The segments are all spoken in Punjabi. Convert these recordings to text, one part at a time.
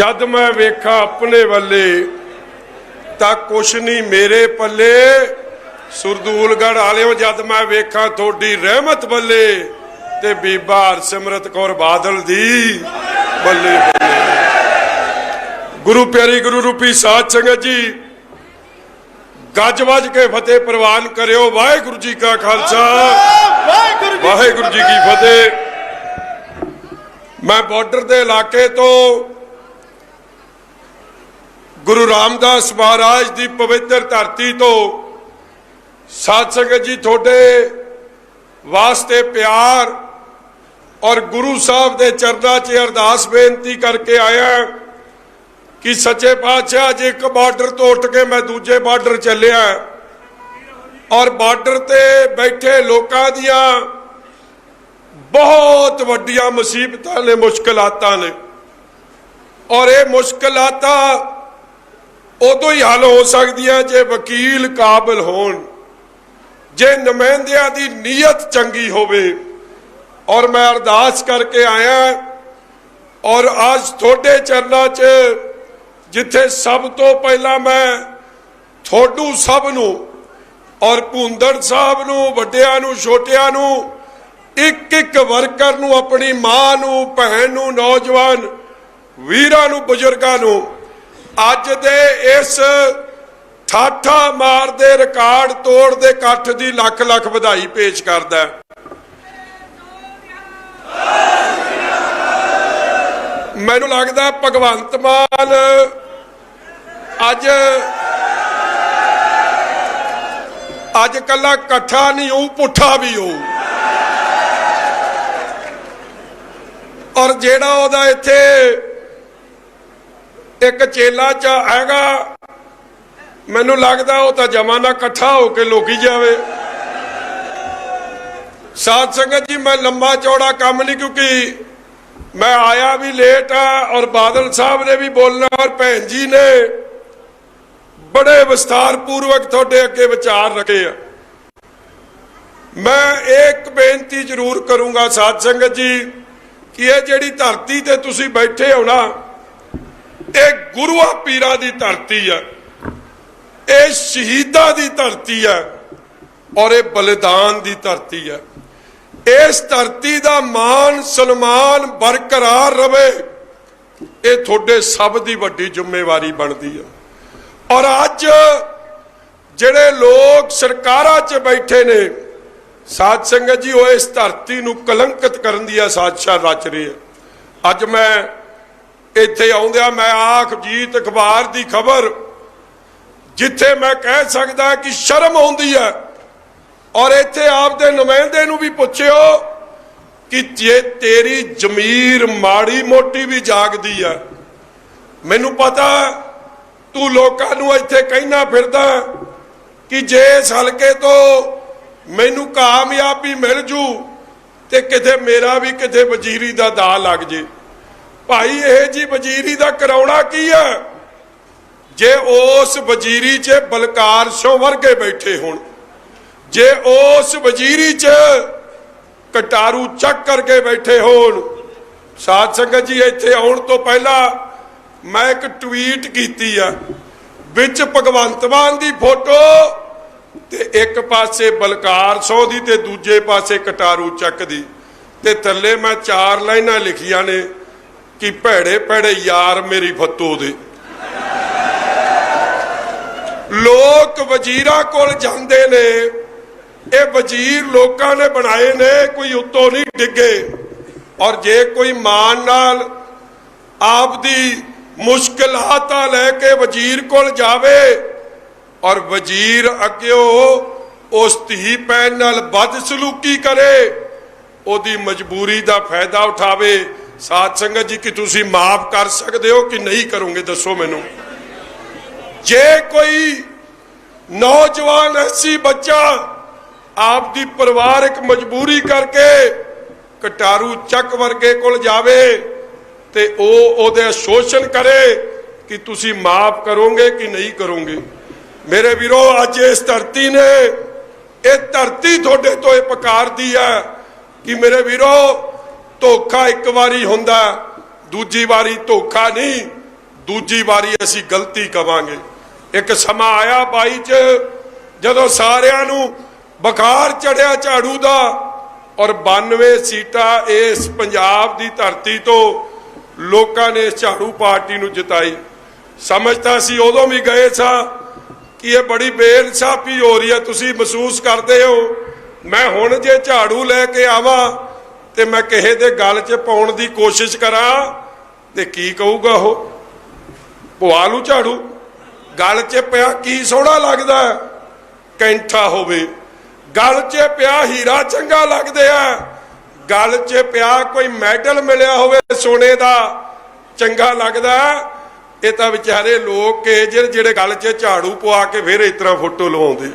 ਜਦ ਮੈਂ ਵੇਖਾਂ ਆਪਣੇ ਵੱਲੇ, ਤਾਂ ਕੁਛ ਨਹੀਂ ਮੇਰੇ ਪੱਲੇ। ਸਰਦੂਲਗੜ ਵਾਲਿਓ, ਜਦ ਮੈਂ ਵੇਖਾਂ ਤੁਹਾਡੀ ਰਹਿਮਤ ਬੱਲੇ ਤੇ ਬੀਬਾ ਹਰਸਿਮਰਤ ਕੌਰ ਬਾਦਲ ਦੀ ਬੱਲੇ ਗੁਰੂ ਪਿਆਰੀ ਗੁਰੂ ਰੂਪੀ ਸਾਧ ਸੰਗਤ ਜੀ ਗੱਜ ਵੱਜ ਕੇ ਫਤਿਹ ਪ੍ਰਵਾਨ ਕਰਿਓ। ਵਾਹਿਗੁਰੂ ਜੀ ਕਾ ਖਾਲਸਾ। ਵਾਹਿਗੁਰੂ ਜੀ ਵਾਹਿਗੁਰੂ ਜੀ ਕੀ ਫਤਿਹ। ਮੈਂ ਬਾਰਡਰ ਦੇ ਇਲਾਕੇ ਤੋਂ ਗੁਰੂ ਰਾਮਦਾਸ ਮਹਾਰਾਜ ਦੀ ਪਵਿੱਤਰ ਧਰਤੀ ਤੋਂ ਸਾਧ ਸੰਗਤ ਜੀ, ਤੁਹਾਡੇ ਵਾਸਤੇ ਪਿਆਰ ਔਰ ਗੁਰੂ ਸਾਹਿਬ ਦੇ ਚਰਨਾਂ 'ਚ ਅਰਦਾਸ ਬੇਨਤੀ ਕਰਕੇ ਆਇਆ ਕਿ ਸੱਚੇ ਪਾਤਸ਼ਾਹ ਜੇ, ਇੱਕ ਬਾਰਡਰ ਤੋਂ ਉੱਠ ਕੇ ਮੈਂ ਦੂਜੇ ਬਾਰਡਰ ਚੱਲਿਆ ਔਰ ਬਾਰਡਰ ਤੇ ਬੈਠੇ ਲੋਕਾਂ ਦੀਆਂ ਬਹੁਤ ਵੱਡੀਆਂ ਮੁਸੀਬਤਾਂ ਨੇ, ਮੁਸ਼ਕਲਾਤਾਂ ਨੇ ਔਰ ਇਹ ਮੁਸ਼ਕਲਾਤਾਂ ਉਦੋਂ ਹੀ ਹੱਲ ਹੋ ਸਕਦੀਆਂ ਜੇ ਵਕੀਲ ਕਾਬਲ ਹੋਣ। ਜੇ ਨੁਮਾਇੰਦਿਆਂ ਦੀ ਨੀਅਤ ਚੰਗੀ ਹੋਵੇ। ਔਰ ਮੈਂ ਅਰਦਾਸ ਕਰਕੇ ਆਇਆ ਔਰ ਅੱਜ ਤੁਹਾਡੇ ਚਰਨਾਂ 'ਚ ਜਿੱਥੇ ਸਭ ਤੋਂ ਪਹਿਲਾਂ ਮੈਂ ਤੁਹਾਨੂੰ ਸਭ ਨੂੰ ਔਰ ਭੁੰਦੜ ਸਾਹਿਬ ਨੂੰ, ਵੱਡਿਆਂ ਨੂੰ, ਛੋਟਿਆਂ ਨੂੰ ਇੱਕ ਇੱਕ ਵਰਕਰ ਨੂੰ, ਆਪਣੀ ਮਾਂ ਨੂੰ, ਭੈਣ ਨੂੰ, ਨੌਜਵਾਨ ਵੀਰਾਂ ਨੂੰ, ਬਜ਼ੁਰਗਾਂ ਨੂੰ ਅੱਜ ਦੇ ਇਸ ਠਾਠਾ ਮਾਰਦੇ, ਰਿਕਾਰਡ ਤੋੜਦੇ ਇਕੱਠ ਦੀ ਲੱਖ ਲੱਖ ਵਧਾਈ ਪੇਸ਼ ਕਰਦਾ ਮੈਨੂੰ ਲੱਗਦਾ ਭਗਵੰਤ ਮਾਨ ਅੱਜ ਅੱਜ ਕੱਲਾ ਇਕੱਠਾ ਨਹੀਂ ਹੋਊ, ਪੁੱਠਾ ਵੀ ਹੋਊ। ਔਰ ਜਿਹੜਾ ਉਹਦਾ ਇੱਥੇ ਇੱਕ ਚੇਲਾ ਚ ਹੈਗਾ, ਮੈਨੂੰ ਲੱਗਦਾ ਉਹ ਤਾਂ ਜਮਾਨਾ ਇਕੱਠਾ ਹੋ ਕੇ ਲੋਕੀ ਜਾਵੇ। ਸਾਧ ਸੰਗਤ ਜੀ, ਮੈਂ ਲੰਮਾ ਚੌੜਾ ਕੰਮ ਨਹੀਂ, ਕਿਉਂਕਿ ਮੈਂ ਆਇਆ ਵੀ ਲੇਟ ਆ ਔਰ ਬਾਦਲ ਸਾਹਿਬ ਨੇ ਵੀ ਬੋਲਣਾ ਔਰ ਭੈਣ ਜੀ ਨੇ ਬੜੇ ਵਿਸਥਾਰ ਪੂਰਵਕ ਤੁਹਾਡੇ ਅੱਗੇ ਵਿਚਾਰ ਰੱਖੇ ਆ। ਮੈਂ ਇੱਕ ਬੇਨਤੀ ਜ਼ਰੂਰ ਕਰੂੰਗਾ ਸਾਧ ਸੰਗਤ ਜੀ, ਕਿ ਇਹ ਜਿਹੜੀ ਧਰਤੀ ਤੇ ਤੁਸੀਂ ਬੈਠੇ ਹੋ ਨਾ ਗੁਰੂਆਂ ਪੀਰਾਂ ਦੀ ਧਰਤੀ ਹੈ ਇਹ ਸ਼ਹੀਦਾਂ ਦੀ ਧਰਤੀ ਹੈ ਔਰ ਇਹ ਬਲੀਦਾਨ ਦੀ ਧਰਤੀ ਆ। ਇਸ ਧਰਤੀ ਦਾ ਮਾਨ ਸਨਮਾਨ ਬਰਕਰਾਰ ਰਵੇ। ਇਹ ਤੁਹਾਡੇ ਸਭ ਦੀ ਵੱਡੀ ਜ਼ਿੰਮੇਵਾਰੀ ਬਣਦੀ ਹੈ ਔਰ ਅੱਜ ਜਿਹੜੇ ਲੋਕ ਸਰਕਾਰਾਂ 'ਚ ਬੈਠੇ ਨੇ, ਸਾਧ ਸੰਗਤ ਜੀ, ਉਹ ਇਸ ਧਰਤੀ ਨੂੰ ਕਲੰਕਿਤ ਕਰਨ ਦੀ ਸਾਜ਼ਿਸ਼ਾਂ ਰਚ ਰਹੇ ਹੈ ਅੱਜ ਮੈਂ ਇੱਥੇ ਆਉਂਦਿਆਂ ਮੈਂ ਆਖਜੀਤ ਅਖਬਾਰ ਦੀ ਖਬਰ, ਜਿੱਥੇ ਮੈਂ ਕਹਿ ਸਕਦਾ ਕਿ ਸ਼ਰਮ ਆਉਂਦੀ ਹੈ। ਔਰ ਇੱਥੇ ਆਪਦੇ ਨੁਮਾਇੰਦੇ ਨੂੰ ਵੀ ਪੁੱਛਿਓ ਕਿ ਜੇ ਤੇਰੀ ਜ਼ਮੀਰ ਮਾੜੀ ਮੋਟੀ ਵੀ ਜਾਗਦੀ ਹੈ, ਮੈਨੂੰ ਪਤਾ ਤੂੰ ਲੋਕਾਂ ਨੂੰ ਇੱਥੇ ਕਹਿਣਾ ਫਿਰਦਾ ਕਿ ਜੇ ਇਸ ਹਲਕੇ ਤੋਂ ਮੈਨੂੰ ਕਾਮਯਾਬੀ ਮਿਲ ਜੂ ਤੇ ਕਿਤੇ ਮੇਰਾ ਵੀ ਕਿਤੇ ਵਜ਼ੀਰੀ ਦਾ ਦਾ ਲੱਗ ਜੇ। ਭਾਈ, ਇਹ ਜੀ ਵਜ਼ੀਰੀ ਦਾ ਕਰਾਉਣਾ ਕੀ ਹੈ ਜੇ ਉਸ ਵਜ਼ੀਰੀ 'ਚ ਬਲਕਾਰ ਸਿੰਘ ਵਰਗੇ ਬੈਠੇ ਹੋਣ, ਜੇ ਉਸ ਵਜ਼ੀਰੀ 'ਚ ਕਟਾਰੂ ਚੱਕ ਕਰਕੇ ਬੈਠੇ ਹੋਣ, ਸਾਧ ਸੰਗਤ ਜੀ, ਇੱਥੇ ਆਉਣ ਤੋਂ ਪਹਿਲਾਂ ਮੈਂ ਇੱਕ ਟਵੀਟ ਕੀਤੀ ਆ, ਵਿੱਚ ਭਗਵੰਤ ਮਾਨ ਦੀ ਫੋਟੋ ਤੇ ਇੱਕ ਪਾਸੇ ਬਲਕਾਰ ਸੋ ਦੀ ਤੇ ਦੂਜੇ ਪਾਸੇ ਕਟਾਰੂ ਚੱਕ ਦੀ, ਤੇ ਥੱਲੇ ਮੈਂ ਚਾਰ ਲਾਈਨਾਂ ਲਿਖੀਆਂ ਨੇ। ਕਿ ਭੈੜੇ ਭੈੜੇ ਯਾਰ ਮੇਰੀ ਫੱਤੋ ਦੇ। ਲੋਕ ਵਜ਼ੀਰਾਂ ਕੋਲ ਜਾਂਦੇ ਨੇ, ਇਹ ਵਜ਼ੀਰ ਲੋਕਾਂ ਨੇ ਬਣਾਏ ਨੇ, ਕੋਈ ਉੱਤੋਂ ਨਹੀਂ ਡਿੱਗੇ। ਔਰ ਜੇ ਕੋਈ ਮਾਨ ਨਾਲ ਆਪਦੀ ਮੁਸ਼ਕਲਾਤਾਂ ਲੈ ਕੇ ਵਜ਼ੀਰ ਕੋਲ ਜਾਵੇ, ਔਰ ਵਜ਼ੀਰ ਅੱਗਿਓ ਉਸ ਧੀ ਪੈਣ ਨਾਲ ਬਦਸਲੂਕੀ ਕਰੇ, ਉਹਦੀ ਮਜਬੂਰੀ ਦਾ ਫਾਇਦਾ ਉਠਾਵੇ। ਸਾਧ ਸੰਗਤ ਜੀ, ਕਿ ਤੁਸੀਂ ਮਾਫ ਕਰ ਸਕਦੇ ਹੋ ਕਿ ਨਹੀਂ ਕਰੋਗੇ? ਦੱਸੋ ਮੈਨੂੰ। ਜੇ ਕੋਈ ਨੌਜਵਾਨ ਐਸੀ ਬੱਚਾ ਆਪਦੀ ਪਰਿਵਾਰਕ ਮਜਬੂਰੀ ਕਰਕੇ ਕਟਾਰੂ ਚੱਕ ਵਰਗੇ ਕੋਲ ਜਾਵੇ ਤੇ ਉਹ ਉਹਦੇ ਸ਼ੋਸ਼ਣ ਕਰੇ ਕਿ ਤੁਸੀਂ ਮਾਫ ਕਰੋਗੇ ਕਿ ਨਹੀਂ ਕਰੋਗੇ? ਮੇਰੇ ਵੀਰੋ, ਅੱਜ ਇਸ ਧਰਤੀ ਨੇ, ਇਹ ਧਰਤੀ ਤੁਹਾਡੇ ਤੋਂ ਇਹ ਪੁਕਾਰਦੀ ਹੈ ਕਿ ਮੇਰੇ ਵੀਰੋ ਧੋਖਾ ਇੱਕ ਵਾਰੀ ਹੁੰਦਾ, ਦੂਜੀ ਵਾਰੀ ਧੋਖਾ ਨਹੀਂ, ਦੂਜੀ ਵਾਰੀ ਅਸੀਂ ਗਲਤੀ ਕਵਾਂਗੇ। ਇੱਕ ਸਮਾਂ ਆਇਆ ਬਾਈ ਚ, ਜਦੋਂ ਸਾਰਿਆਂ ਨੂੰ ਬੁਖਾਰ ਚੜਿਆ ਝਾੜੂ ਦਾ, ਔਰ 92 ਸੀਟਾਂ ਇਸ ਪੰਜਾਬ ਦੀ ਧਰਤੀ ਤੋਂ ਲੋਕਾਂ ਨੇ ਝਾੜੂ ਪਾਰਟੀ ਨੂੰ ਜਿਤਾਈ। ਸਮਝਤਾ ਸੀ ਉਦੋਂ ਵੀ ਗਏ ਸਾਂ ਕਿ ਇਹ ਬੜੀ ਬੇਇਨਸਾਫੀ ਹੋ ਰਹੀ ਹੈ, ਤੁਸੀਂ ਮਹਿਸੂਸ ਕਰਦੇ ਹੋ, ਮੈਂ ਹੁਣ ਜੇ ਝਾੜੂ ਲੈ ਕੇ ਆਵਾਂ ਤੇ ਮੈਂ ਕਿਸੇ ਦੇ ਗਲ 'ਚ ਪਾਉਣ ਦੀ ਕੋਸ਼ਿਸ਼ ਕਰਾਂ ਤੇ ਕੀ ਕਹੂਗਾ ਉਹ? ਪਵਾ ਲੂ ਝਾੜੂ। ਗਲ 'ਚ ਪਿਆ ਕੀ ਸੋਹਣਾ ਲੱਗਦਾ? ਕੈਂਠਾ ਹੋਵੇ। ਗਲ 'ਚ ਪਿਆ ਹੀਰਾ ਚੰਗਾ ਲੱਗਦੇ ਆ। ਗਲ 'ਚ ਪਿਆ ਕੋਈ ਮੈਡਲ ਮਿਲਿਆ ਹੋਵੇ ਸੋਨੇ ਦਾ। ਚੰਗਾ ਲੱਗਦਾ। ਇਹ ਤਾਂ ਵਿਚਾਰੇ ਲੋਕ ਕੇ ਜਿਹੜੇ ਗੱਲ 'ਚ ਝਾੜੂ ਪਵਾ ਕੇ ਫਿਰ ਇਸ ਤਰ੍ਹਾਂ ਫੋਟੋ ਲਵਾਉਂਦੇ।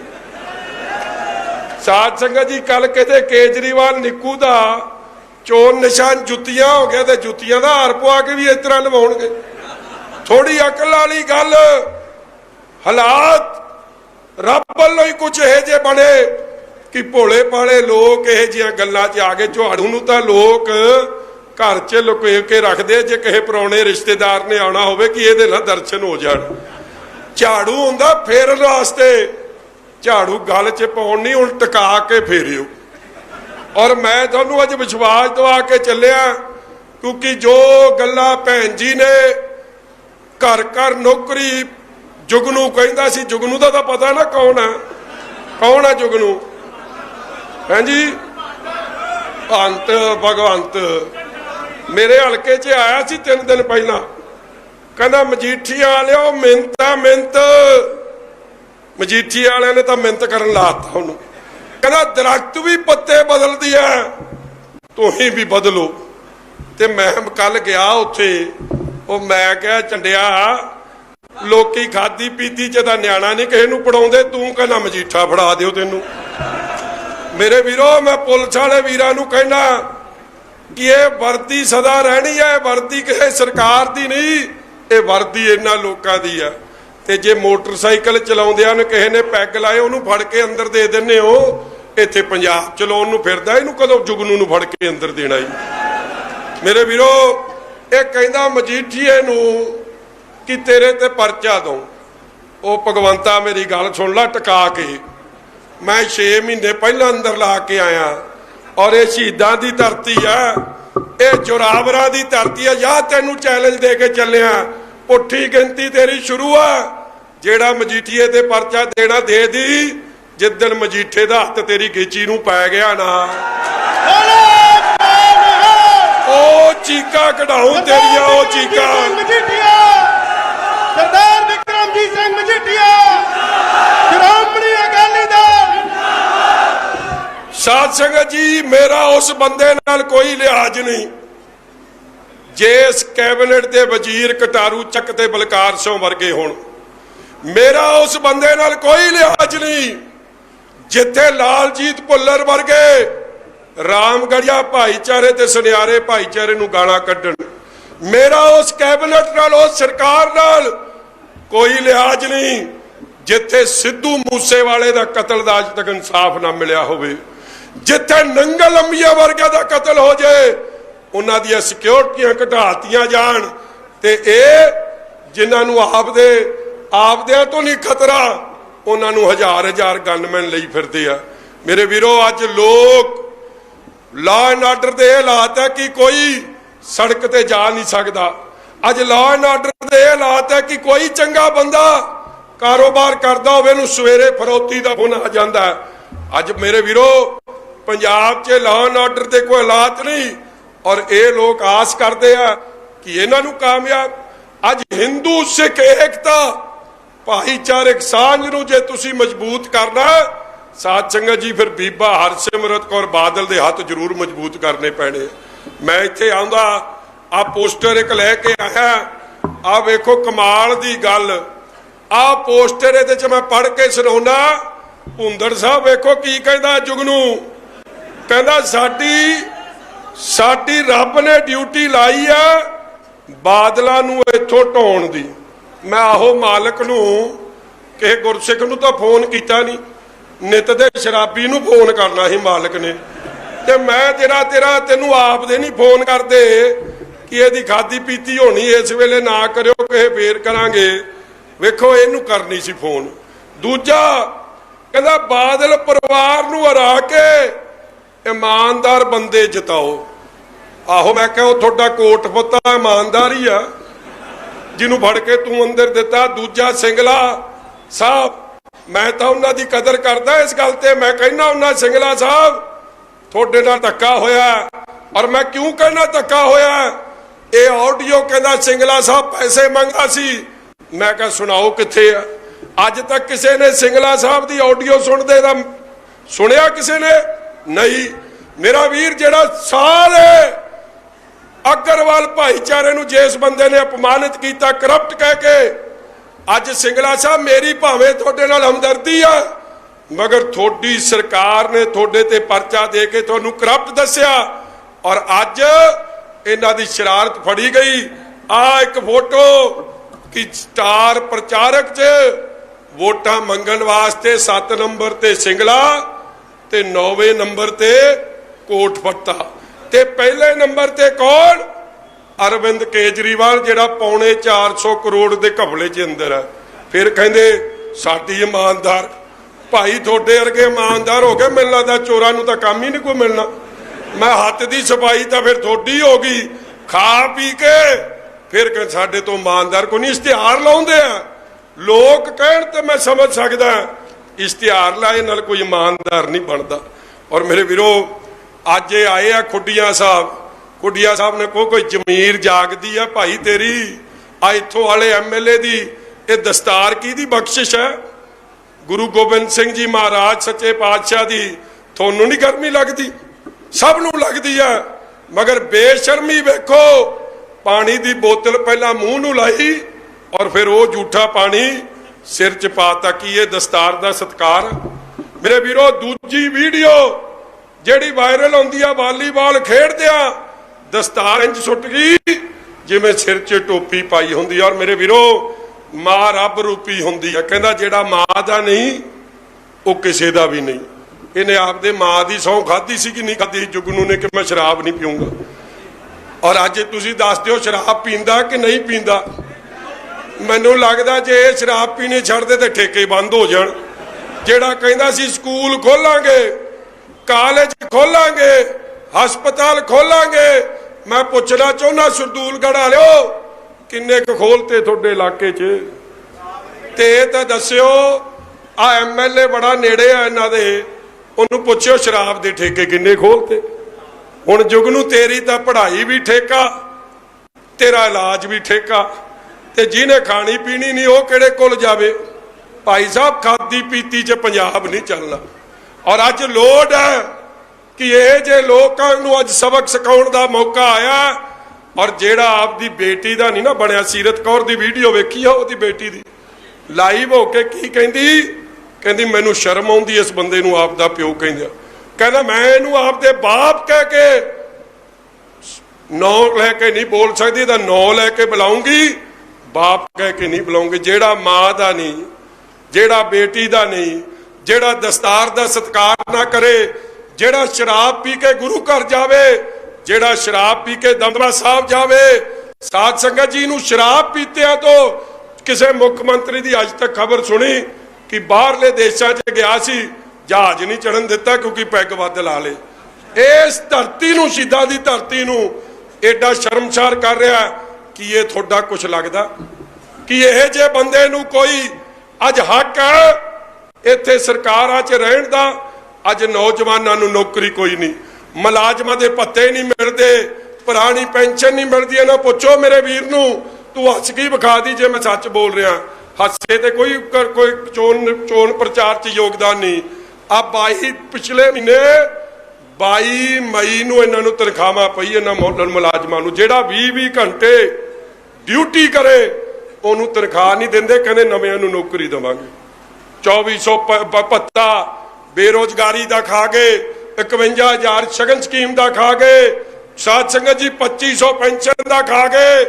ਸਾਧ ਸੰਗਤ ਜੀ ਕੱਲ ਕਿਤੇ ਕੇਜਰੀਵਾਲ ਨਿੱਕੂ ਦਾ ਚੋਣ ਨਿਸ਼ਾਨ ਜੁੱਤੀਆਂ ਹੋ ਗਿਆ ਤੇ ਜੁੱਤੀਆਂ ਦਾ ਹਾਰ ਪਵਾ ਕੇ ਵੀ ਇਸ ਤਰ੍ਹਾਂ ਲਵਾਉਣਗੇ। ਥੋੜੀ ਅਕਲ ਵਾਲੀ ਗੱਲ, ਹਾਲਾਤ, ਰੱਬ ਵੱਲੋਂ ਹੀ ਕੁਝ ਇਹੋ ਜਿਹੇ ਬਣੇ ਕਿ ਭੋਲੇ ਪਾਲੇ ਲੋਕ ਇਹੋ ਜਿਹੀਆਂ ਗੱਲਾਂ 'ਚ ਆ ਕੇ ਝਾੜੂ ਨੂੰ ਤਾਂ ਲੋਕ ਘਰ 'ਚ ਲੁਕੇ ਕੇ ਰੱਖਦੇ ਜੇ ਕਿਸੇ ਪੁਰਾਣੇ ਰਿਸ਼ਤੇਦਾਰ ਨੇ ਆਉਣਾ ਹੋਵੇ ਕਿ ਇਹਦੇ ਨਾਲ ਦਰਸ਼ਨ ਹੋ ਜਾਣ। ਝਾੜੂ ਹੁੰਦਾ ਫੇਰਨ ਵਾਸਤੇ। ਝਾੜੂ ਗੱਲ 'ਚ ਪਾਉਣ ਨਹੀਂ ਹੁਣ ਟਿਕਾ ਕੇ ਫੇਰਿਓ। ਔਰ ਮੈਂ ਤੁਹਾਨੂੰ ਅੱਜ ਵਿਸ਼ਵਾਸ ਦਵਾ ਕੇ ਚੱਲਿਆ, ਕਿਉਂਕਿ ਜੋ ਗੱਲਾਂ ਭੈਣ ਜੀ ਨੇ ਘਰ ਘਰ ਨੌਕਰੀ ਜੁਗਨੂ ਕਹਿੰਦਾ ਸੀ, ਜੁਗਨੂ ਦਾ ਤਾਂ ਪਤਾ ਨਾ ਕੌਣ ਹੈ। ਕੌਣ ਆ ਜੁਗਨੂ? ਹਾਂਜੀ ਅੰਤ ਭਗਵੰਤ ਮੇਰੇ ਹਲਕੇ 'ਚ ਆਇਆ ਸੀ ਤਿੰਨ ਦਿਨ ਪਹਿਲਾਂ। ਕਹਿੰਦਾ, ਮਜੀਠੀਆ ਵਾਲਿਓ ਮਿੰਤਾ ਮਿੰਤ ਮਜੀਠੀ ਵਾਲਿਆਂ ਨੇ ਤਾਂ ਮਿੰਤ ਕਰਨ ਲਾਤਾ ਉਹਨੂੰ। ਕਹਿੰਦਾ, ਦਰਖਤ ਵੀ ਪੱਤੇ ਬਦਲਦੀ ਐ, ਤੁਸੀਂ ਵੀ ਬਦਲੋ। ਤੇ ਮੈਂ ਕੱਲ ਗਿਆ ਉੱਥੇ, ਉਹ ਮੈਂ ਕਿਹਾ, ਚੰਡਿਆ, ਲੋਕੀ ਖਾਦੀ ਪੀਤੀ ਚ ਤਾਂ ਨਿਆਣਾ ਨਹੀਂ ਕਿਸੇ ਨੂੰ ਪੜਾਉਂਦੇ, ਤੂੰ ਕਹਿੰਦਾ, ਮਜੀਠਾ ਫੜਾ ਦਿਓ ਤੈਨੂੰ। ਮੇਰੇ ਵੀਰੋ, ਮੈਂ ਪੁਲਿਸ ਵਾਲੇ ਵੀਰਾਂ ਨੂੰ ਕਹਿਣਾ ਕਿ ਇਹ ਵਰਦੀ ਸਦਾ ਰਹਿਣੀ ਹੈ ਇਹ ਵਰਦੀ ਕਿਸੇ ਸਰਕਾਰ ਦੀ ਨਹੀਂ, ਇਹ ਵਰਦੀ ਇਹਨਾਂ ਲੋਕਾਂ ਦੀ ਆ ਤੇ ਜੇ ਮੋਟਰਸਾਈਕਲ ਚਲਾਉਂਦਿਆਂ ਨੂੰ ਕਿਸੇ ਨੇ ਪੈਗ ਲਾਏ, ਉਹਨੂੰ ਫੜ ਕੇ ਅੰਦਰ ਦੇ ਦਿੰਨੇ ਹੋ। ਇੱਥੇ ਪੰਜਾਬ ਚਲਾਉਣ ਨੂੰ ਫਿਰਦਾ, ਇਹਨੂੰ ਕਦੋਂ ਜੁਗਨੂ ਨੂੰ ਫੜ ਕੇ ਅੰਦਰ ਦੇਣਾ ਜੀ? ਮੇਰੇ ਵੀਰੋ, ਇਹ ਕਹਿੰਦਾ ਮਜੀਠੀਏ ਨੂੰ ਕਿ ਤੇਰੇ ਤੇ ਪਰਚਾ ਦਊ। ਉਹ ਭਗਵੰਤਾ ਮੇਰੀ ਗੱਲ ਸੁਣ ਲੈ ਟਿਕਾ ਕੇ। ਮੈਂ 6 ਮਹੀਨੇ ਪਹਿਲਾਂ ਅੰਦਰ ਲਾ ਕੇ ਆਇਆ ਔਰ ਇਹ ਸ਼ਹੀਦਾਂ ਦੀ ਧਰਤੀ ਆ। ਇਹ ਜੋਰਾਵਰਾਂ ਦੀ ਧਰਤੀ ਆ। ਜਾਂ ਤੈਨੂੰ ਚੈਲੰਜ ਦੇ ਕੇ ਚੱਲਿਆ। ਪੁੱਠੀ ਗਿਣਤੀ ਤੇਰੀ ਸ਼ੁਰੂ ਆ। ਜਿਹੜਾ ਮਜੀਠੀਏ ਤੇ ਪਰਚਾ ਦੇਣਾ ਦੇ ਦੀ। ਜਿੱਦਣ ਮਜੀਠੇ ਦਾ ਹੱਥ ਤੇਰੀ ਗੇਚੀ ਨੂੰ ਪੈ ਗਿਆ ਨਾ। ਉਹ ਚੀਕਾ ਕਢਾਉਂ ਤੇਰੀਆਂ ਉਹ ਚੀਕਾ। ਸਰਦਾਰ ਵਿਕਰਮਜੀਤ ਸਿੰਘ ਮਜੀਠੀਆ। ਸ਼੍ਰੋਮਣੀ ਅਕਾਲੀ ਦਲ। ਸਾਧ ਸੰਗਤ ਜੀ ਮੇਰਾ ਉਸ ਬੰਦੇ ਨਾਲ ਕੋਈ ਲਿਹਾਜ਼ ਨਹੀਂ। ਜੇ ਇਸ ਕੈਬਨਿਟ ਦੇ ਵਜ਼ੀਰ ਕਟਾਰੂ ਚੱਕ ਤੇ ਬਲਕਾਰ ਸਿੰਘ ਵਰਗੇ ਹੋਣ ਮੇਰਾ ਉਸ ਬੰਦੇ ਨਾਲ ਕੋਈ ਲਿਹਾਜ਼ ਨਹੀਂ। ਜਿੱਥੇ ਲਾਲਜੀਤ ਭੁੱਲਰ ਵਰਗੇ ਰਾਮਗੜੀਆ ਭਾਈਚਾਰੇ ਤੇ ਸੁਨਿਆਰੇ ਭਾਈਚਾਰੇ ਨੂੰ ਗਾਲਾਂ ਕੱਢਣ। ਮੇਰਾ ਉਸ ਕੈਬਨਿਟ ਨਾਲ, ਉਸ ਸਰਕਾਰ ਨਾਲ ਕੋਈ ਲਿਹਾਜ਼ ਨਹੀਂ, ਜਿੱਥੇ ਸਿੱਧੂ ਮੂਸੇਵਾਲੇ ਦਾ ਕਤਲ ਦਾ ਅੱਜ ਤੱਕ ਇਨਸਾਫ ਨਾ ਮਿਲਿਆ ਹੋਵੇ। ਜਿੱਥੇ ਨੰਗਲ ਅੰਬੀਆ ਵਰਗਾ ਦਾ ਕਤਲ ਹੋ ਜਾਏ ਉਹਨਾਂ ਦੀਆਂ ਸਿਕਿਉਰਟੀਆਂ ਘਟਾਤੀਆਂ ਜਾਣ ਤੇ ਇਹ ਜਿਨ੍ਹਾਂ ਨੂੰ ਆਪਦੇ, ਆਪਦਿਆਂ ਤੋਂ ਨਹੀਂ ਖਤਰਾ ਉਹਨਾਂ ਨੂੰ ਹਜ਼ਾਰ ਹਜ਼ਾਰ ਗਨਮੈਨ ਲਈ ਫਿਰਦੇ ਆ। ਮੇਰੇ ਵੀਰੋ, ਅੱਜ ਲੋਕ ਲਾ ਐਂਡ ਆਰਡਰ ਦੇ ਹਾਲਾਤ ਹੈ ਕਿ ਕੋਈ ਸੜਕ ਤੇ ਜਾ ਨਹੀਂ ਸਕਦਾ। ਅੱਜ ਲਾ ਐਂਡ ਆਰਡਰ ਦੇ ਹਾਲਾਤ ਹੈ ਕਿ ਕੋਈ ਚੰਗਾ ਬੰਦਾ ਕਾਰੋਬਾਰ ਕਰਦਾ ਹੋਵੇ ਨੂੰ ਸਵੇਰੇ ਫਰੋਤੀ ਦਾ ਫੋਨ ਆ ਜਾਂਦਾ ਅੱਜ ਮੇਰੇ ਵੀਰੋ, ਪੰਜਾਬ 'ਚ ਲਾ ਐਂਡ ਆਰਡਰ ਦੇ ਕੋਈ ਹਾਲਾਤ ਨਹੀਂ ਔਰ ਇਹ ਲੋਕ ਆਸ ਕਰਦੇ ਆ ਕਿ ਇਹਨਾਂ ਨੂੰ ਕਾਮਯਾਬ। ਅੱਜ ਹਿੰਦੂ, ਸਿੱਖ, ਏਕਤਾ ਭਾਈਚਾਰਕ ਸਾਂਝ ਨੂੰ ਜੇ ਤੁਸੀਂ ਮਜ਼ਬੂਤ ਕਰਨਾ ਸਾਧ ਸੰਗਤ ਜੀ, ਫਿਰ ਬੀਬਾ ਹਰਸਿਮਰਤ ਕੌਰ ਬਾਦਲ ਦੇ ਹੱਥ ਜ਼ਰੂਰ ਮਜ਼ਬੂਤ ਕਰਨੇ ਪੈਣੇ ਮੈਂ ਇੱਥੇ ਆਉਂਦਾ, ਆ ਪੋਸਟਰ ਇੱਕ ਲੈ ਕੇ ਆਇਆ ਆ ਵੇਖੋ ਕਮਾਲ ਦੀ ਗੱਲ। ਆ ਪੋਸਟਰ ਇਹਦੇ ਚ ਮੈਂ ਪੜ੍ਹ ਕੇ ਸੁਣਾਉਣਾ ਭੁੰਦੜ ਸਾਹਿਬ ਵੇਖੋ ਕੀ ਕਹਿੰਦਾ ਜੁਗਨੂ। ਕਹਿੰਦਾ, ਸਾਡੀ ਸਾਡੀ ਰੱਬ ਨੇ ਡਿਊਟੀ ਲਾਈ ਆ ਬਾਦਲਾਂ ਨੂੰ ਇੱਥੋਂ ਢੋਣ ਦੀ। ਮੈਂ ਆਹੋ ਮਾਲਕ ਨੂੰ, ਕਿਸੇ ਗੁਰਸਿੱਖ ਨੂੰ ਤਾਂ ਫੋਨ ਕੀਤਾ ਨਹੀਂ। ਨਿਤ ਦੇ ਸ਼ਰਾਬੀ ਨੂੰ ਫੋਨ ਕਰਨਾ ਸੀ ਮਾਲਕ ਨੇ। ਤੇ ਮੈਂ ਤੇਰਾ ਤੇਰਾ, ਤੈਨੂੰ ਆਪ ਦੇ ਨਹੀਂ ਫੋਨ ਕਰਦੇ। ਕਿ ਇਹਦੀ ਖਾਦੀ ਪੀਤੀ ਹੋਣੀ, ਇਸ ਵੇਲੇ ਨਾ ਕਰਿਓ, ਕਿਸੇ ਫੇਰ ਕਰਾਂਗੇ। ਵੇਖੋ, ਇਹਨੂੰ ਕਰਨੀ ਸੀ ਫੋਨ। ਦੂਜਾ, ਕਹਿੰਦਾ ਬਾਦਲ ਪਰਿਵਾਰ ਨੂੰ ਹਰਾ ਕੇ ਇਮਾਨਦਾਰ ਬੰਦੇ ਜਿਤਾਓ। ਆਹੋ ਮੈਂ ਕਿਹਾ ਉਹ ਤੁਹਾਡਾ ਕੋਟ ਪੁੱਤਾ ਇਮਾਨਦਾਰ ਹੀ ਆ। ਜਿਹਨੂੰ ਫੜ ਕੇ ਤੂੰ ਅੰਦਰ ਦਿੱਤਾ, ਦੂਜਾ ਸਿੰਗਲਾ, ਸਾਹਿਬ, ਮੈਂ ਤਾਂ ਉਹਨਾਂ ਦੀ ਕਦਰ ਕਰਦਾ ਇਸ ਗੱਲ ਤੇ, ਮੈਂ ਕਹਿੰਦਾ ਉਹਨਾਂ ਸਿੰਗਲਾ, ਸਾਹਿਬ, ਤੁਹਾਡੇ ਨਾਲ ਧੱਕਾ ਹੋਇਆ ਔਰ ਮੈਂ ਕਿਉਂ ਕਹਿਣਾ ਧੱਕਾ ਹੋਇਆ ਇਹ ਆਡੀਓ ਕਹਿੰਦਾ ਸਿੰਗਲਾ ਸਾਹਿਬ ਪੈਸੇ ਮੰਗਾ ਸੀ। ਮੈਂ ਕਿਹਾ, ਸੁਣਾਓ ਕਿੱਥੇ ਆ? ਅੱਜ ਤੱਕ ਕਿਸੇ ਨੇ ਸਿੰਗਲਾ ਸਾਹਿਬ ਦੀ ਆਡੀਓ ਸੁਣਦੇ ਦਾ ਸੁਣਿਆ ਕਿਸੇ ਨੇ? ਨਹੀਂ। ਮੇਰਾ ਵੀਰ ਜਿਹੜਾ ਸਾਰੇ ਅਗਰਵਾਲ ਭਾਈਚਾਰੇ ਨੂੰ ਜਿਸ ਬੰਦੇ ਨੇ ਅਪਮਾਨਿਤ ਕੀਤਾ ਕਰਪਟ ਕਹਿ ਕੇ, ਅੱਜ ਸਿੰਗਲਾ ਸਾਹਿਬ ਮੇਰੀ ਭਾਵੇਂ ਤੁਹਾਡੇ ਨਾਲ ਹਮਦਰਦੀ ਆ, ਮਗਰ ਤੁਹਾਡੀ ਸਰਕਾਰ ਨੇ ਤੁਹਾਡੇ ਤੇ ਪਰਚਾ ਦੇ ਕੇ ਤੁਹਾਨੂੰ ਕਰਪਟ ਦੱਸਿਆ ਔਰ ਅੱਜ ਇਹਨਾਂ ਦੀ ਸ਼ਰਾਰਤ ਫੜੀ ਗਈ। ਆ ਇੱਕ ਫੋਟੋ ਕਿ ਸਟਾਰ ਪ੍ਰਚਾਰਕ 'ਚ ਵੋਟਾਂ ਮੰਗਣ ਵਾਸਤੇ 7 ਨੰਬਰ ਤੇ ਸਿੰਗਲਾ ਤੇ 9ਵੇਂ ਨੰਬਰ ਤੇ ਕੋਟ ਫੱਤਾ ਤੇ ਪਹਿਲੇ ਨੰਬਰ ਤੇ ਕੌਣ? ਅਰਵਿੰਦ ਕੇਜਰੀਵਾਲ, ਜਿਹੜਾ ਪੌਣੇ 400 ਕਰੋੜ ਦੇ ਘਪਲੇ 'ਚ ਅੰਦਰ ਹੈ ਫਿਰ ਕਹਿੰਦੇ, ਸਾਡੀ ਇਮਾਨਦਾਰ, ਭਾਈ ਤੁਹਾਡੇ ਵਰਗੇ ਇਮਾਨਦਾਰ ਹੋ ਗਏ ਮੈਨੂੰ ਲੱਗਦਾ ਚੋਰਾਂ ਨੂੰ ਤਾਂ ਕੰਮ ਹੀ ਨਹੀਂ ਕੋਈ ਮਿਲਣਾ। ਮੈਂ ਹੱਥ ਦੀ ਸਫ਼ਾਈ ਤਾਂ ਫਿਰ ਤੁਹਾਡੀ ਹੋ ਗਈ। ਖਾ ਪੀ ਕੇ ਫਿਰ ਕਿ ਸਾਡੇ ਤੋਂ ਇਮਾਨਦਾਰ ਕੋਈ ਨਹੀਂ, ਇਸ਼ਤਿਹਾਰ ਲਾਉਂਦੇ ਆ। ਲੋਕ ਕਹਿਣ ਤੇ ਮੈਂ ਸਮਝ ਸਕਦਾ, ਇਸ਼ਤਿਹਾਰ ਲਾਏ ਨਾਲ ਕੋਈ ਇਮਾਨਦਾਰ ਨਹੀਂ ਬਣਦਾ। ਔਰ ਮੇਰੇ ਵੀਰੋ ਅੱਜ ਇਹ ਆਏ ਆ ਖੁੱਡੀਆਂ ਸਾਹਿਬ। ਖੁੱਡੀਆਂ ਸਾਹਿਬ ਨੇ ਕੋ ਕੋਈ ਜ਼ਮੀਰ ਜਾਗਦੀ ਆ ਭਾਈ ਤੇਰੀ? ਆ ਇੱਥੋਂ ਵਾਲੇ ਐਮਐਲਏ ਦੀ, ਇਹ ਦਸਤਾਰ ਕਿਹਦੀ ਬਖਸ਼ਿਸ਼ ਹੈ? ਗੁਰੂ ਗੋਬਿੰਦ ਸਿੰਘ ਜੀ ਮਹਾਰਾਜ ਸੱਚੇ ਪਾਤਸ਼ਾਹ ਦੀ, ਤੁਹਾਨੂੰ ਨਹੀਂ ਗਰਮੀ ਲੱਗਦੀ? ਸਭ ਨੂੰ ਲੱਗਦੀ ਹੈ ਮਗਰ ਬੇਸ਼ਰਮੀ ਵੇਖੋ, ਪਾਣੀ ਦੀ ਬੋਤਲ ਪਹਿਲਾਂ ਮੂੰਹ ਨੂੰ ਲਾਈ ਔਰ ਫਿਰ ਉਹ ਝੂਠਾ ਪਾਣੀ ਸਿਰ 'ਚ ਪਾਤਾ। ਕੀ ਇਹ ਦਸਤਾਰ ਦਾ ਸਤਕਾਰ? ਮੇਰੇ ਵੀਰੋ, ਦੂਜੀ ਵੀਡੀਓ ਜਿਹੜੀ ਵਾਇਰਲ ਹੁੰਦੀ ਆ, ਵਾਲੀਬਾਲ ਖੇਡਦਿਆਂ ਦਸਤਾਰ ਇੰਜ ਸੁੱਟ ਗਈ, ਜਿਵੇਂ ਸਿਰ 'ਚ ਟੋਪੀ ਪਾਈ ਹੁੰਦੀ ਆ। ਔਰ ਮੇਰੇ ਵੀਰੋ, ਮਾਂ ਰੱਬ ਰੂਪੀ ਹੁੰਦੀ ਆ। ਕਹਿੰਦਾ ਜਿਹੜਾ ਮਾਂ ਦਾ ਨਹੀਂ, ਉਹ ਕਿਸੇ ਦਾ ਵੀ ਨਹੀਂ। ਇਹਨੇ ਆਪਦੇ ਮਾਂ ਦੀ ਸਹੁੰ ਖਾਧੀ ਸੀ ਕਿ ਨਹੀਂ ਖਾਧੀ? ਜੁਗਨੂ ਨੇ ਕਿ ਮੈਂ ਸ਼ਰਾਬ ਨਹੀਂ ਪੀਊਂਗਾ। ਔਰ ਅੱਜ ਤੁਸੀਂ ਦੱਸ ਦਿਓ, ਸ਼ਰਾਬ ਪੀਂਦਾ ਕਿ ਨਹੀਂ ਪੀਂਦਾ? ਮੈਨੂੰ ਲੱਗਦਾ ਜੇ ਇਹ ਸ਼ਰਾਬ ਪੀਣੀ ਛੱਡਦੇ ਤੇ ਠੇਕੇ ਬੰਦ ਹੋ ਜਾਣ। ਜਿਹੜਾ ਕਹਿੰਦਾ ਸੀ, ਸਕੂਲ ਖੋਲਾਂਗੇ ਕਾਲਜ ਖੋਲਾਂਗੇ, ਹਸਪਤਾਲ ਖੋਲਾਂਗੇ। ਮੈਂ ਪੁੱਛਣਾ ਚਾਹੁੰਦਾ, ਸਰਦੂਲਗੜ੍ਹ ਵਾਲਿਓ, ਕਿੰਨੇ ਕੁ ਖੋਲਤੇ ਤੁਹਾਡੇ ਇਲਾਕੇ 'ਚ? ਤੇ ਤਾਂ ਦੱਸਿਓ ਆ ਐਮਐਲਏ ਬੜਾ ਨੇੜੇ ਆ ਇਹਨਾਂ ਦੇ। ਉਹਨੂੰ ਪੁੱਛਿਓ ਸ਼ਰਾਬ ਦੇ ਠੇਕੇ ਕਿੰਨੇ ਖੋਲਤੇ ਹੁਣ ਜੁਗ ਨੂੰ ਤੇਰੀ ਤਾਂ ਪੜ੍ਹਾਈ ਵੀ ਠੇਕਾ, ਤੇਰਾ ਇਲਾਜ ਵੀ ਠੇਕਾ। ਤੇ ਜਿਹਨੇ ਖਾਣੀ ਪੀਣੀ ਨਹੀਂ, ਉਹ ਕਿਹੜੇ ਕੋਲ ਜਾਵੇ? ਭਾਈ ਸਾਹਿਬ, ਖਾਦੀ ਪੀਤੀ 'ਚ ਪੰਜਾਬ ਨਹੀਂ ਚੱਲਣਾ। ਔਰ ਅੱਜ ਲੋੜ ਹੈ ਕਿ ਇਹ ਜੇ ਲੋਕਾਂ ਨੂੰ ਅੱਜ ਸਬਕ ਸਿਖਾਉਣ ਦਾ ਮੌਕਾ ਆਇਆ, ਔਰ ਜਿਹੜਾ ਆਪਦੀ ਬੇਟੀ ਦਾ ਨਹੀਂ ਨਾ ਬਣਿਆ, ਸੀਰਤ ਕੌਰ ਦੀ ਵੀਡੀਓ ਵੇਖੀ ਆ ਉਹਦੀ ਬੇਟੀ ਦੀ। ਲਾਈਵ ਹੋ ਕੇ ਕੀ ਕਹਿੰਦੀ? ਕਹਿੰਦੀ, ਮੈਨੂੰ ਸ਼ਰਮ ਆਉਂਦੀ ਇਸ ਬੰਦੇ ਨੂੰ, ਆਪ ਦਾ ਪਿਓ ਕਹਿੰਦਾ ਕਹਿੰਦਾ, ਮੈਂ ਇਹਨੂੰ ਆਪਦੇ ਬਾਪ ਕਹਿ ਕੇ ਨੌ ਲੈ ਕੇ ਨਹੀਂ ਬੋਲ ਸਕਦੀ, ਤਾਂ ਨੌ ਲੈ ਕੇ ਬੁਲਾਉਂਗੀ। ਬਾਪ ਕਹਿ ਕੇ ਨਹੀਂ ਬੁਲਾਉਂਗੀ। ਜਿਹੜਾ ਮਾਂ ਦਾ ਨਹੀਂ, ਜਿਹੜਾ ਬੇਟੀ ਦਾ ਨਹੀਂ ਜਿਹੜਾ ਦਸਤਾਰ ਦਾ ਸਤਕਾਰ ਨਾ ਕਰੇ, ਜਿਹੜਾ ਸ਼ਰਾਬ ਪੀ ਕੇ ਗੁਰੂ ਘਰ ਜਾਵੇ, ਜਿਹੜਾ ਸ਼ਰਾਬ ਪੀ ਕੇ ਦਮਦਮਾ ਸਾਹਿਬ ਜਾਵੇ, ਸਾਧ ਸੰਗਤ ਜੀ ਨੂੰ ਸ਼ਰਾਬ ਪੀਤਿਆਂ ਤੋਂ ਕਿਸੇ ਮੁੱਖ ਮੰਤਰੀ ਦੀ ਅੱਜ ਤੱਕ ਖਬਰ ਸੁਣੀ ਕਿ ਬਾਹਰਲੇ ਦੇਸ਼ਾਂ 'ਚ ਗਿਆ ਸੀ, ਜਹਾਜ਼ ਨਹੀਂ ਚੜਨ ਦਿੱਤਾ ਕਿਉਂਕਿ ਪੈਗ ਵੱਧ ਲਾ ਲੇ ਇਸ ਧਰਤੀ ਨੂੰ, ਸ਼ਹੀਦਾਂ ਦੀ ਧਰਤੀ ਨੂੰ ਐਡਾ ਸ਼ਰਮਸਾਰ ਕਰ ਰਿਹਾ ਕਿ ਇਹ ਤੁਹਾਡਾ ਕੁਝ ਲੱਗਦਾ? ਕਿ ਇਹ ਜੇ ਬੰਦੇ ਨੂੰ ਕੋਈ ਅੱਜ ਹੱਕ ਹੈ ਇੱਥੇ ਸਰਕਾਰਾਂ 'ਚ ਰਹਿਣ ਦਾ ਅੱਜ ਨੌਜਵਾਨਾਂ ਨੂੰ ਨੌਕਰੀ ਕੋਈ ਨਹੀਂ। ਮੁਲਾਜ਼ਮਾਂ ਦੇ ਪੱਤੇ ਨਹੀਂ ਮਿਲਦੇ, ਪੁਰਾਣੀ ਪੈਨਸ਼ਨ ਨਹੀਂ ਮਿਲਦੀ। ਇਹਨਾਂ ਪੁੱਛੋ ਮੇਰੇ ਵੀਰ ਨੂੰ, ਤੂੰ ਹੱਸ ਕੀ ਵਿਖਾ ਦੀ ਜੇ ਮੈਂ ਸੱਚ ਬੋਲ ਰਿਹਾ। ਹੱਸੇ ਤੇ ਕੋਈ ਕੋਈ ਚੋਣ ਚੋਣ ਪ੍ਰਚਾਰ 'ਚ ਯੋਗਦਾਨ ਨਹੀਂ। ਆ 22 ਪਿਛਲੇ ਮਹੀਨੇ 22 ਮਈ ਨੂੰ ਇਹਨਾਂ ਨੂੰ ਤਨਖਾਹਾਂ ਪਈ ਇਹਨਾਂ ਮੌਲਨ ਮੁਲਾਜ਼ਮਾਂ ਨੂੰ। ਜਿਹੜਾ 20 20 ਘੰਟੇ ਡਿਊਟੀ ਕਰੇ, ਉਹਨੂੰ ਤਨਖਾਹ ਨਹੀਂ ਦਿੰਦੇ, ਕਹਿੰਦੇ ਨਵਿਆਂ ਨੂੰ ਨੌਕਰੀ ਦੇਵਾਂਗੇ। 2400 ਪ- ਪ- ਭੱਤਾ ਬੇਰੋਜ਼ਗਾਰੀ ਦਾ ਖਾ ਗਏ 51000 ਸ਼ਗਨ ਸਕੀਮ ਦਾ ਖਾ ਗਏ ਸਾਧ ਸੰਗਤ ਜੀ 2500 ਪੈਨਸ਼ਨ ਦਾ ਖਾ ਗਏ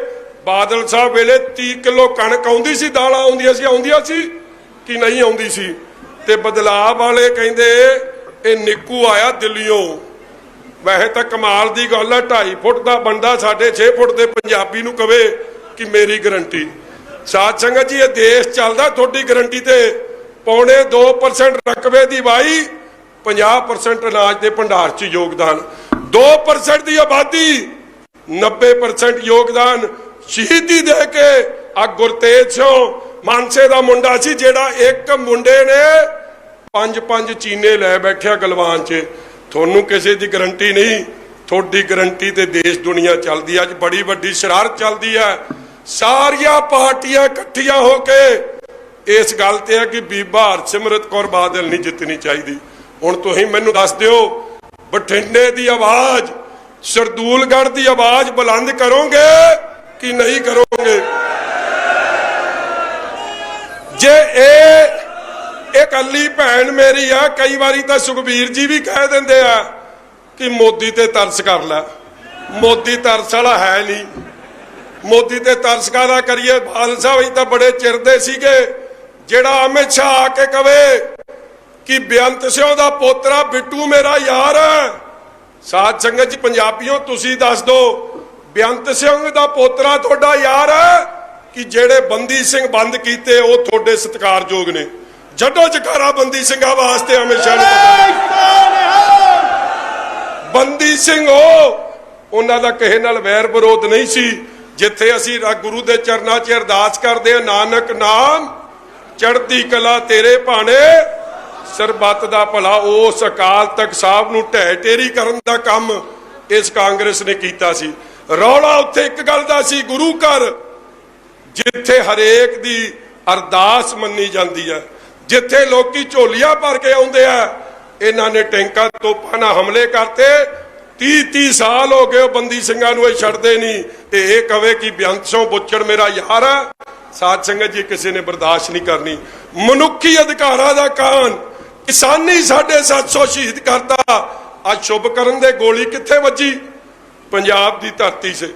ਬਾਦਲ ਸਾਹਿਬ ਵੇਲੇ 30 ਕਿਲੋ ਕਣਕ ਆਉਂਦੀ ਸੀ ਦਾਲਾਂ ਆਉਂਦੀਆਂ ਸੀ ਆਉਂਦੀਆਂ ਸੀ ਕਿ ਨਹੀਂ ਆਉਂਦੀ ਸੀ ਤੇ ਬਦਲਾਅ ਵਾਲੇ ਕਹਿੰਦੇ ਇਹ ਨਿੱਕੂ ਆਇਆ ਦਿੱਲੀੋਂ ਵੈਸੇ ਤਾਂ ਕਮਾਲ ਦੀ ਗੱਲ ਆ 2.5 ਫੁੱਟ ਦਾ ਬੰਦਾ ਸਾਡੇ 6 ਫੁੱਟ ਦੇ ਪੰਜਾਬੀ ਨੂੰ ਕਵੇ ਕਿ ਮੇਰੀ ਗਰੰਟੀ ਸਾਧ ਸੰਗਤ ਜੀ ਇਹ ਦੇਸ਼ ਚੱਲਦਾ ਤੁਹਾਡੀ ਗਰੰਟੀ ਤੇ ਪੌਣੇ 2% ਰਕਬੇ ਦੀ ਵਾਈ 50% ਅਨਾਜ ਦੇ ਭੰਡਾਰ 'ਚ ਯੋਗਦਾਨ। 2% ਦੀ ਆਬਾਦੀ 90% ਯੋਗਦਾਨ। ਸ਼ਹੀਦੀ ਦੇ ਕੇ ਆ ਗੁਰਤੇਜ ਸਿੰਘ ਮਾਨਸੇ ਦਾ ਮੁੰਡਾ ਸੀ, ਜਿਹੜਾ ਇੱਕ ਮੁੰਡੇ ਨੇ ਪੰਜ ਪੰਜ ਚੀਨੇ ਲੈ ਬੈਠਿਆ ਗਲਵਾਨ 'ਚ। ਤੁਹਾਨੂੰ ਕਿਸੇ ਦੀ ਗਰੰਟੀ ਨਹੀਂ, ਤੁਹਾਡੀ ਗਰੰਟੀ ਤੇ ਦੇਸ਼ ਦੁਨੀਆ ਚੱਲਦੀ ਹੈ। ਅੱਜ ਬੜੀ ਵੱਡੀ ਸ਼ਰਾਰਤ ਚੱਲਦੀ ਹੈ ਸਾਰੀਆਂ ਪਾਰਟੀਆਂ ਇਕੱਠੀਆਂ ਹੋ ਕੇ ਇਸ ਗੱਲ ਤੇ ਹੈ ਕਿ ਬੀਬਾ ਹਰਸਿਮਰਤ ਕੌਰ ਬਾਦਲ ਨਹੀਂ ਜਿੱਤਣੀ ਚਾਹੀਦੀ। ਹੁਣ ਤੁਸੀਂ ਮੈਨੂੰ ਦੱਸ ਦਿਓ, ਬਠਿੰਡੇ ਦੀ ਆਵਾਜ਼, ਸਰਦੂਲਗੜ੍ਹ ਦੀ ਆਵਾਜ਼ ਬੁਲੰਦ ਕਰੋਗੇ ਕਿ ਨਹੀਂ ਕਰੋਗੇ? ਜੇ ਇਹ ਇਕੱਲੀ ਭੈਣ ਮੇਰੀ ਆ, ਕਈ ਵਾਰੀ ਤਾਂ ਸੁਖਬੀਰ ਜੀ ਵੀ ਕਹਿ ਦਿੰਦੇ ਆ ਕਿ ਮੋਦੀ ਤੇ ਤਰਸ ਕਰ ਲੈ। ਮੋਦੀ ਤਰਸ ਵਾਲਾ ਹੈ ਨਹੀਂ। ਮੋਦੀ ਤੇ ਤਰਸ ਕਾਹਦਾ ਕਰੀਏ? ਬਾਦਲ ਸਾਹਿਬ ਅਸੀਂ ਤਾਂ ਬੜੇ ਚਿਰਦੇ ਸੀਗੇ। ਜਿਹੜਾ ਅਮਿਤ ਸ਼ਾਹ ਆ ਕੇ ਕਵੇ ਕਿ ਬੇਅੰਤ ਸਿੰਘ ਦਾ ਪੋਤਰਾ ਬਿੱਟੂ ਮੇਰਾ ਯਾਰ ਹੈ। ਸਾਧ ਸੰਗਤ ਜੀ ਪੰਜਾਬੀਓ ਤੁਸੀਂ ਦੱਸ ਦਿਓ ਬੇਅੰਤ ਸਿੰਘ ਦਾ ਪੋਤਰਾ ਤੁਹਾਡਾ ਯਾਰ ਹੈ ਕਿ ਜਿਹੜੇ ਬੰਦੀ ਸਿੰਘ ਬੰਦ ਕੀਤੇ ਉਹ ਤੁਹਾਡੇ ਸਤਿਕਾਰਯੋਗ ਨੇ? ਜੱਡੋ ਜਕਾਰਾ ਬੰਦੀ ਸਿੰਘਾਂ ਵਾਸਤੇ ਹਮੇਸ਼ਾ ਨੂੰ ਬੰਦੀ ਸਿੰਘ ਉਹ ਉਹਨਾਂ ਦਾ ਕਿਸੇ ਨਾਲ ਵੈਰ ਵਿਰੋਧ ਨਹੀਂ ਸੀ ਜਿੱਥੇ ਅਸੀਂ ਗੁਰੂ ਦੇ ਚਰਨਾਂ 'ਚ ਅਰਦਾਸ ਕਰਦੇ ਆ ਨਾਨਕ ਨਾਮ। ਚੜ੍ਹਦੀ ਕਲਾ ਤੇਰੇ ਭਾਣੇ। ਸਰਬੱਤ ਦਾ ਭਲਾ ਉਸ ਅਕਾਲ ਤਖਤ ਸਾਹਿਬ ਨੂੰ ਢਹਿ ਢੇਰੀ ਕਰਨ ਦਾ ਕੰਮ ਇਸ ਕਾਂਗਰਸ ਨੇ ਕੀਤਾ ਸੀ। ਰੌਲਾ ਉੱਥੇ ਇੱਕ ਗੱਲ ਦਾ ਸੀ, ਗੁਰੂ ਘਰ, ਜਿੱਥੇ ਹਰੇਕ ਦੀ ਅਰਦਾਸ ਮੰਨੀ ਜਾਂਦੀ ਹੈ, ਜਿੱਥੇ ਲੋਕੀ ਝੋਲੀਆਂ ਭਰ ਕੇ ਆਉਂਦੇ ਆ, ਇਹਨਾਂ ਨੇ ਟੈਂਕਾਂ ਤੋਪਾਂ ਨਾਲ ਹਮਲੇ ਕਰਤੇ। 30 30 ਸਾਲ ਹੋ ਗਏ ਉਹ ਬੰਦੀ ਸਿੰਘਾਂ ਨੂੰ ਇਹ ਛੱਡਦੇ ਨਹੀਂ, ਤੇ ਇਹ ਕਵੇ ਕਿ ਬੇਅੰਤ ਸਿੰਘ ਬੁੱਚੜ ਮੇਰਾ ਯਾਰ ਆ। ਸਾਧ ਸੰਗਤ ਜੀ, ਕਿਸੇ ਨੇ ਬਰਦਾਸ਼ਤ ਨਹੀਂ ਕਰਨੀ। ਮਨੁੱਖੀ ਅਧਿਕਾਰਾਂ ਦਾ ਕਾਨ ਕਿਸਾਨੀ ਸਾਡੇ 700 ਸ਼ਹੀਦ ਕਰਤਾ। ਅੱਜ ਸ਼ੁਭ ਕਰਨ ਦੇ ਗੋਲੀ ਕਿੱਥੇ ਵੱਜੀ? ਪੰਜਾਬ ਦੀ ਧਰਤੀ ਸੇ।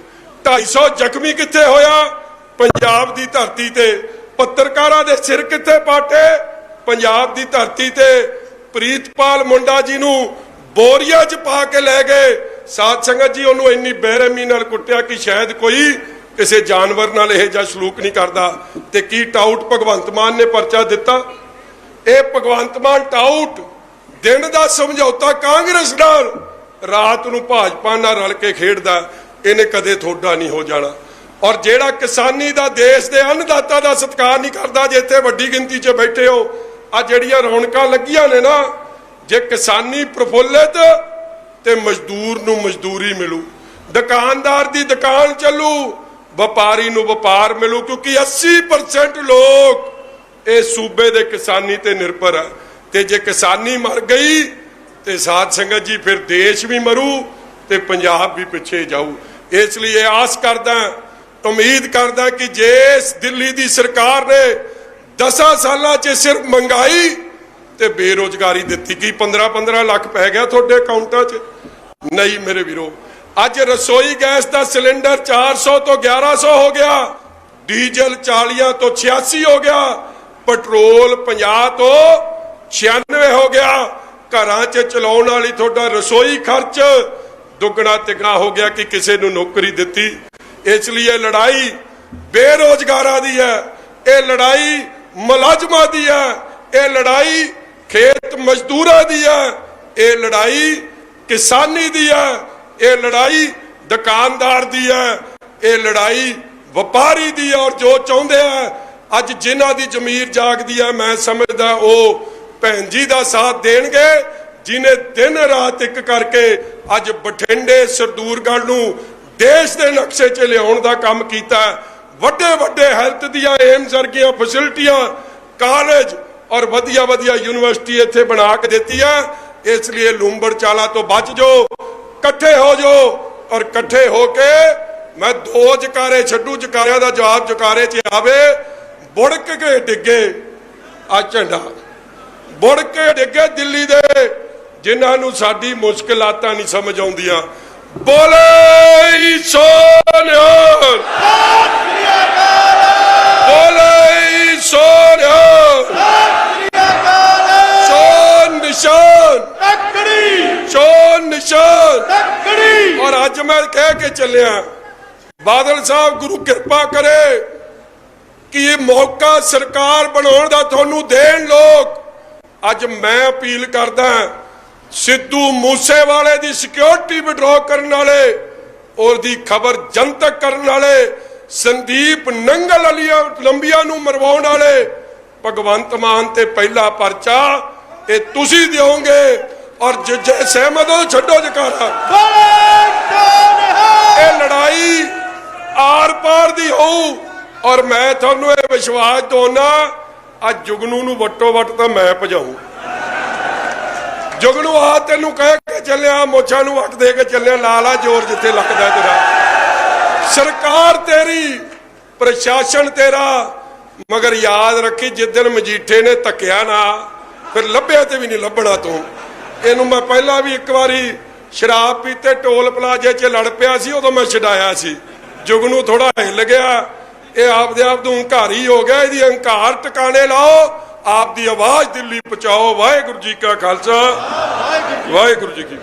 250 ਜ਼ਖਮੀ ਕਿੱਥੇ ਹੋਇਆ? ਪੰਜਾਬ ਦੀ ਧਰਤੀ ਤੇ। ਪੱਤਰਕਾਰਾਂ ਦੇ ਸਿਰ ਕਿੱਥੇ ਪਾਟੇ? ਪੰਜਾਬ ਦੀ ਧਰਤੀ ਤੇ। ਪ੍ਰੀਤਪਾਲ ਮੁੰਡਾ ਜੀ ਨੂੰ ਬੋਰੀਆ 'ਚ ਪਾ ਕੇ ਲੈ ਗਏ। ਸਾਧ ਸੰਗਤ ਜੀ, ਉਹਨੂੰ ਇੰਨੀ ਬੇਰਹਿਮੀ ਨਾਲ ਕੁੱਟਿਆ ਕਿ ਸ਼ਾਇਦ ਕੋਈ ਕਿਸੇ ਜਾਨਵਰ ਨਾਲ ਇਹ ਜਿਹਾ ਸਲੂਕ ਨਹੀਂ ਕਰਦਾ ਤੇ ਕੀ ਟਾਊਟ ਭਗਵੰਤ ਮਾਨ ਨੇ ਪਰਚਾ ਦਿੱਤਾ? ਇਹ ਭਗਵੰਤ ਮਾਨ ਟਾਊਟ, ਦਿਨ ਦਾ ਸਮਝੌਤਾ ਕਾਂਗਰਸ ਨਾਲ। ਰਾਤ ਨੂੰ ਭਾਜਪਾ ਨਾਲ ਰਲ ਕੇ ਖੇਡਦਾ, ਇਹਨੇ ਕਦੇ ਥੋੜਾ ਨਹੀਂ ਹੋ ਜਾਣਾ। ਔਰ ਜਿਹੜਾ ਕਿਸਾਨੀ ਦਾ ਦੇਸ਼ ਦੇ ਅੰਨਦਾਤਾ ਦਾ ਸਤਿਕਾਰ ਨਹੀਂ ਕਰਦਾ, ਜੇ ਇੱਥੇ ਵੱਡੀ ਗਿਣਤੀ 'ਚ ਬੈਠੇ ਹੋ, ਆ ਜਿਹੜੀਆਂ ਰੌਣਕਾਂ ਲੱਗੀਆਂ ਨੇ ਨਾ, ਜੇ ਕਿਸਾਨੀ ਪ੍ਰਫੁੱਲਿਤ ਤੇ ਮਜ਼ਦੂਰ ਨੂੰ ਮਜ਼ਦੂਰੀ ਮਿਲੂ, ਦੁਕਾਨਦਾਰ ਦੀ ਦੁਕਾਨ ਚੱਲੂ ਵਪਾਰੀ ਨੂੰ ਵਪਾਰ ਮਿਲੂ, ਕਿਉਂਕਿ 80% ਲੋਕ ਇਹ ਸੂਬੇ ਦੇ ਕਿਸਾਨੀ ਤੇ ਨਿਰਭਰ ਹੈ ਤੇ ਜੇ ਕਿਸਾਨੀ ਮਰ ਗਈ, ਤੇ ਸਾਧ ਸੰਗਤ ਜੀ, ਫਿਰ ਦੇਸ਼ ਵੀ ਮਰੂ ਤੇ ਪੰਜਾਬ ਵੀ ਪਿੱਛੇ ਜਾਊ। ਇਸ ਲਈ ਇਹ ਆਸ ਕਰਦਾ, ਉਮੀਦ ਕਰਦਾ ਕਿ ਜੇ ਦਿੱਲੀ ਦੀ ਸਰਕਾਰ ਨੇ 10 ਸਾਲਾਂ 'ਚ ਸਿਰਫ ਮਹਿੰਗਾਈ ਤੇ ਬੇਰੋਜ਼ਗਾਰੀ ਦਿੱਤੀ, ਕੀ 15 15 ਲੱਖ ਪੈ ਗਿਆ ਤੁਹਾਡੇ ਅਕਾਊਂਟਾਂ 'ਚ? ਨਹੀਂ ਮੇਰੇ ਵੀਰੋ ਅੱਜ ਰਸੋਈ ਗੈਸ ਦਾ ਸਿਲੰਡਰ 400 ਤੋਂ 1100 ਹੋ ਗਿਆ। ਡੀਜ਼ਲ 40 ਤੋਂ 86 ਹੋ ਗਿਆ। ਪੈਟਰੋਲ 50 ਤੋਂ 96 ਹੋ ਗਿਆ। ਘਰਾਂ 'ਚ ਚਲਾਉਣ ਵਾਲੀ ਤੁਹਾਡਾ ਰਸੋਈ ਖਰਚ ਦੁੱਗਣਾ ਤਿੱਗਣਾ ਹੋ ਗਿਆ ਕਿ ਕਿਸੇ ਨੂੰ ਨੌਕਰੀ ਦਿੱਤੀ। ਇਸ ਲਈ ਇਹ ਲੜਾਈ ਬੇਰੋਜ਼ਗਾਰਾਂ ਦੀ ਹੈ। ਇਹ ਲੜਾਈ ਮੁਲਾਜ਼ਮਾਂ ਦੀ ਹੈ। ਇਹ ਲੜਾਈ ਖੇਤ ਮਜ਼ਦੂਰਾਂ ਦੀ ਹੈ। ਇਹ ਲੜਾਈ ਕਿਸਾਨੀ ਦੀ ਹੈ। ਇਹ ਲੜਾਈ ਦੁਕਾਨਦਾਰ ਦੀ ਹੈ, ਇਹ ਲੜਾਈ ਵਪਾਰੀ ਦੀ ਔਰ ਜੋ ਚਾਹੁੰਦੇ ਆ, ਅੱਜ ਜਿਨ੍ਹਾਂ ਦੀ ਜ਼ਮੀਰ ਜਾਗਦੀ ਹੈ, ਮੈਂ ਸਮਝਦਾ ਉਹ ਭੈਣ ਜੀ ਦਾ ਸਾਥ ਦੇਣਗੇ, ਜਿਨੇ ਦਿਨ ਰਾਤ ਇੱਕ ਕਰਕੇ ਅੱਜ ਬਠਿੰਡੇ ਸਰਦੂਰਗੜ੍ਹ ਨੂੰ ਦੇਸ਼ ਦੇ ਨਕਸ਼ੇ 'ਚ ਲਿਆਉਣ ਦਾ ਕੰਮ ਕੀਤਾ ਵੱਡੇ ਵੱਡੇ ਹੈਲਥ ਦੀਆਂ ਏਮਸ ਵਰਗੀਆਂ ਫੈਸਿਲਿਟੀਆਂ ਕਾਲਜ ਔਰ ਵਧੀਆ ਵਧੀਆ ਯੂਨੀਵਰਸਿਟੀ ਇੱਥੇ ਬਣਾ ਕੇ ਦਿੱਤੀ ਆ ਇਸ ਲਈ ਲੂੰਬੜ ਚਾਲਾ ਤੋਂ ਬਚ ਜਾਓ। ਇਕੱਠੇ ਹੋ ਜਾਓ ਔਰ ਇਕੱਠੇ ਹੋ ਕੇ ਮੈਂ ਦੋ ਜਕਾਰੇ ਛੱਡੂ ਜਕਾਰਿਆਂ ਦਾ ਜਵਾਬ ਜਕਾਰੇ 'ਚ ਆਵੇ। ਬੁੜਕ ਕੇ ਡਿੱਗੇ ਆ ਝੰਡਾ। ਬੁੜ ਕੇ ਡਿੱਗੇ ਦਿੱਲੀ ਦੇ ਜਿਨ੍ਹਾਂ ਨੂੰ ਸਾਡੀ ਮੁਸ਼ਕਲਾਤਾਂ ਨਹੀਂ ਸਮਝ ਆਉਂਦੀਆਂ। ਬੋਲੇ ਸੋਨਿਆਰ ਬੋਲੇ ਸੋਨਿਆਰ ਤੱਕੜੀ ਔਰ ਅੱਜ ਮੈਂ ਕਹਿ ਕੇ ਚੱਲਿਆ, ਬਾਦਲ ਸਾਹਿਬ ਗੁਰੂ ਕਿਰਪਾ ਕਰੇ ਕਿ ਇਹ ਮੌਕਾ ਸਰਕਾਰ ਬਣਾਉਣ ਦਾ ਤੁਹਾਨੂੰ ਦੇਣ ਲੋਕ। ਅੱਜ ਮੈਂ ਅਪੀਲ ਕਰਦਾ ਸਿੱਧੂ ਮੂਸੇਵਾਲੇ ਦੀ ਸਿਕਿਉਰਿਟੀ ਵਿਡਰਾਅ ਕਰਨ ਵਾਲੇ ਔਰ ਦੀ ਖਬਰ ਜਨਤਕ ਕਰਨ ਵਾਲੇ, ਸੰਦੀਪ ਨੰਗਲ ਵਾਲੀਆਂ ਲੰਬੀਆਂ ਨੂੰ ਮਰਵਾਉਣ ਵਾਲੇ, ਭਗਵੰਤ ਮਾਨ ਤੇ ਪਹਿਲਾ ਪਰਚਾ, ਇਹ ਤੁਸੀਂ ਦਿਓਗੇ। ਔਰ ਜੇ ਸਹਿਮਤ ਹੋ, ਛੱਡੋ ਜਕਾਰਾ। ਇਹ ਲੜਾਈ ਆਰ ਪਾਰ ਦੀ ਹੋਊ। ਔਰ ਮੈਂ ਤੁਹਾਨੂੰ ਇਹ ਵਿਸ਼ਵਾਸ ਦਵਾਉਣਾ ਅੱਜ ਜੁਗਨੂ ਨੂੰ ਵੱਟੋ ਵੱਟ ਤਾਂ ਮੈਂ ਭਜਾਉਂ ਜੁਗਨੂ ਆ ਤੈਨੂੰ ਕਹਿ ਕੇ ਚੱਲਿਆ, ਮੋਛਾਂ ਨੂੰ ਵਟ ਦੇ ਕੇ ਚੱਲਿਆ, ਲਾਲਾ ਜੋਰ ਜਿੱਥੇ ਲੱਗਦਾ ਤੇਰਾ। ਸਰਕਾਰ ਤੇਰੀ, ਪ੍ਰਸ਼ਾਸਨ ਤੇਰਾ, ਮਗਰ ਯਾਦ ਰੱਖੀ, ਜਿਸ ਦਿਨ ਮਜੀਠੇ ਨੇ ਧੱਕਿਆ ਨਾ, ਫਿਰ ਲੱਭਿਆ ਤੇ ਵੀ ਨਹੀਂ ਲੱਭਣਾ ਤੂੰ। ਇਹਨੂੰ ਮੈਂ ਪਹਿਲਾਂ ਵੀ ਇੱਕ ਵਾਰੀ ਸ਼ਰਾਬ ਪੀਤੇ ਟੋਲ ਪਲਾਜੇ 'ਚ ਲੜ ਪਿਆ ਸੀ ਉਦੋਂ ਮੈਂ ਛਡਾਇਆ ਸੀ। ਜੁਗ ਨੂੰ ਥੋੜਾ ਹਿੱਲ ਗਿਆ। ਇਹ ਆਪਦੇ ਆਪ ਨੂੰ ਹੰਕਾਰੀ ਹੋ ਗਿਆ। ਇਹਦੀ ਹੰਕਾਰ ਟਿਕਾਣੇ ਲਾਓ। ਆਪ ਦੀ ਆਵਾਜ਼ ਦਿੱਲੀ ਪਹੁੰਚਾਓ। ਵਾਹਿਗੁਰੂ ਜੀ ਕਾ ਖਾਲਸਾ। ਵਾਹਿਗੁਰੂ ਜੀ ਕੀ